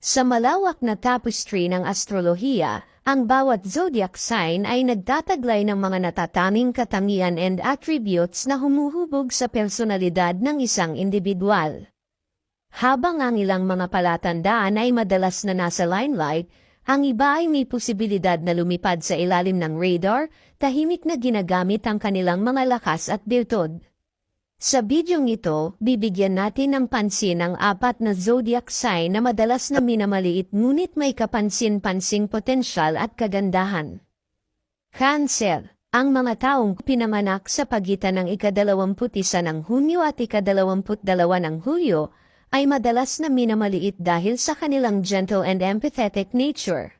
Sa malawak na tapestry ng astrolohiya, ang bawat zodiac sign ay nagtataglay ng mga natataming katangian and attributes na humuhubog sa personalidad ng isang individual. Habang ang ilang mga palatandaan ay madalas na nasa limelight, ang iba ay may posibilidad na lumipad sa ilalim ng radar, tahimik na ginagamit ang kanilang mga lakas at virtud. Sa bidyong ito, bibigyan natin ng pansin ang apat na zodiac sign na madalas na minamaliit ngunit may kapansin-pansing potensyal at kagandahan. Cancer ang mga taong pinanganak sa pagitan ng ikadalawamput-isa ng Hunyo at ikadalawamput-dalawa ng Hulyo ay madalas na minamaliit dahil sa kanilang gentle and empathetic nature.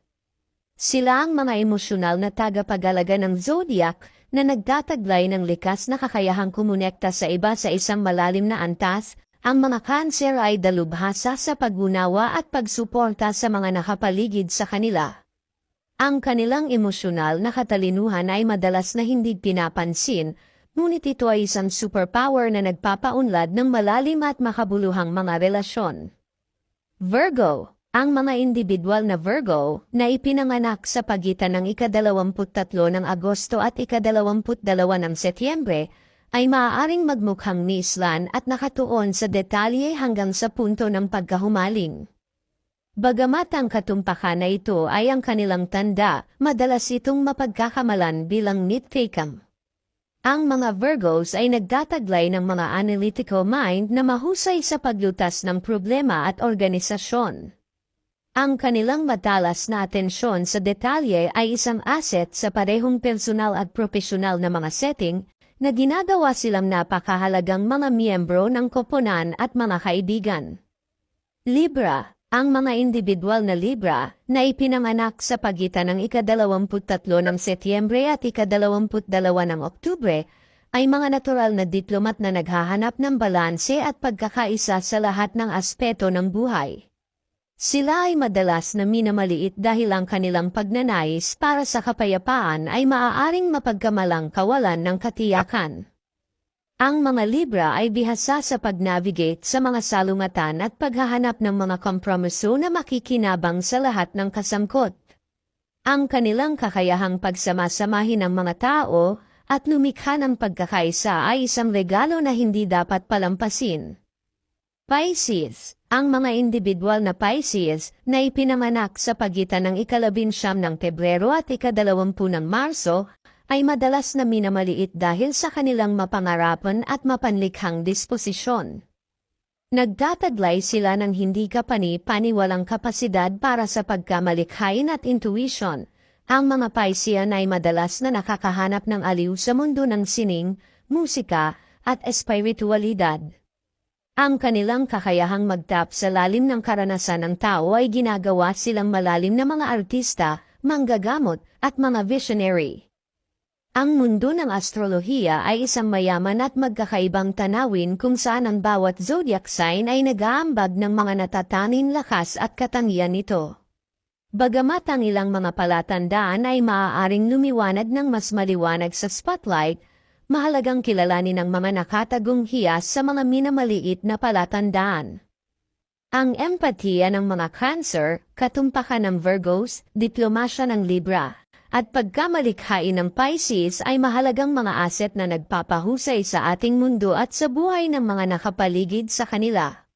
Sila ang mga emosyonal na tagapagalaga ng zodiac na nagtataglay ng likas na kakayahang kumonekta sa iba sa isang malalim na antas, ang mga kanser ay dalubhasa sa pag-unawa at pagsuporta sa mga nakapaligid sa kanila. Ang kanilang emosyonal na katalinuhan ay madalas na hindi pinapansin, ngunit ito ay isang superpower na nagpapaunlad ng malalim at makabuluhang mga relasyon. Virgo ang mga individual na Virgo na ipinanganak sa pagitan ng ikadalawamput-tatlo ng Agosto at ikadalawamput-dalawa ng Setyembre ay maaaring magmukhang nislan at nakatuon sa detalye hanggang sa punto ng pagkahumaling. Bagamat ang katumpakan na ito ay ang kanilang tanda, madalas itong mapagkakamalan bilang nitpicam. Ang mga Virgos ay nagtataglay ng mga analytical mind na mahusay sa paglutas ng problema at organisasyon. Ang kanilang matalas na atensyon sa detalye ay isang asset sa parehong personal at profesional na mga setting na ginagawa silang napakahalagang mga miyembro ng koponan at mga kaibigan. Libra, ang mga individual na Libra na ipinanganak sa pagitan ng ikadalawamput-tatlo ng Setyembre at ikadalawamput-dalawa ng Oktubre ay mga natural na diplomat na naghahanap ng balanse at pagkakaisa sa lahat ng aspeto ng buhay. Sila ay madalas na minamaliit dahil ang kanilang pagnanais para sa kapayapaan ay maaaring mapagkamalang kawalan ng katiyakan. Ang mga Libra ay bihasa sa pag-navigate sa mga salungatan at paghahanap ng mga kompromiso na makikinabang sa lahat ng kasangkot. Ang kanilang kakayahang pagsamasamahin ng mga tao at lumikha ng pagkakaisa ay isang regalo na hindi dapat palampasin. Pisces ang mga individual na Pisces na ipinanganak sa pagitan ng ikalabinsyam ng Pebrero at ikadalawampu ng Marso ay madalas na minamaliit dahil sa kanilang mapangarapan at mapanlikhang disposisyon. Nagtataglay sila ng hindi kapani-paniwalang kapasidad para sa pagkamalikhain at intuition. Ang mga Piscean ay madalas na nakakahanap ng aliw sa mundo ng sining, musika, at espiritualidad. Ang kanilang kakayahang magtap sa lalim ng karanasan ng tao ay ginagawa silang malalim na mga artista, manggagamot, at mga visionary. Ang mundo ng astrolohiya ay isang mayaman at magkakaibang tanawin kung saan ang bawat zodiac sign ay nag-aambag ng mga natatanin lakas at katangian nito. Bagamat ang ilang mga palatandaan ay maaaring lumiwanag ng mas maliwanag sa spotlight, mahalagang kilalanin ng mga nakatagong hiyas sa mga minamaliit na palatandaan. Ang empatiya ng mga Cancer, katumpakan ng Virgos, diplomasya ng Libra, at pagkamalikhain ng Pisces ay mahalagang mga asset na nagpapahusay sa ating mundo at sa buhay ng mga nakapaligid sa kanila.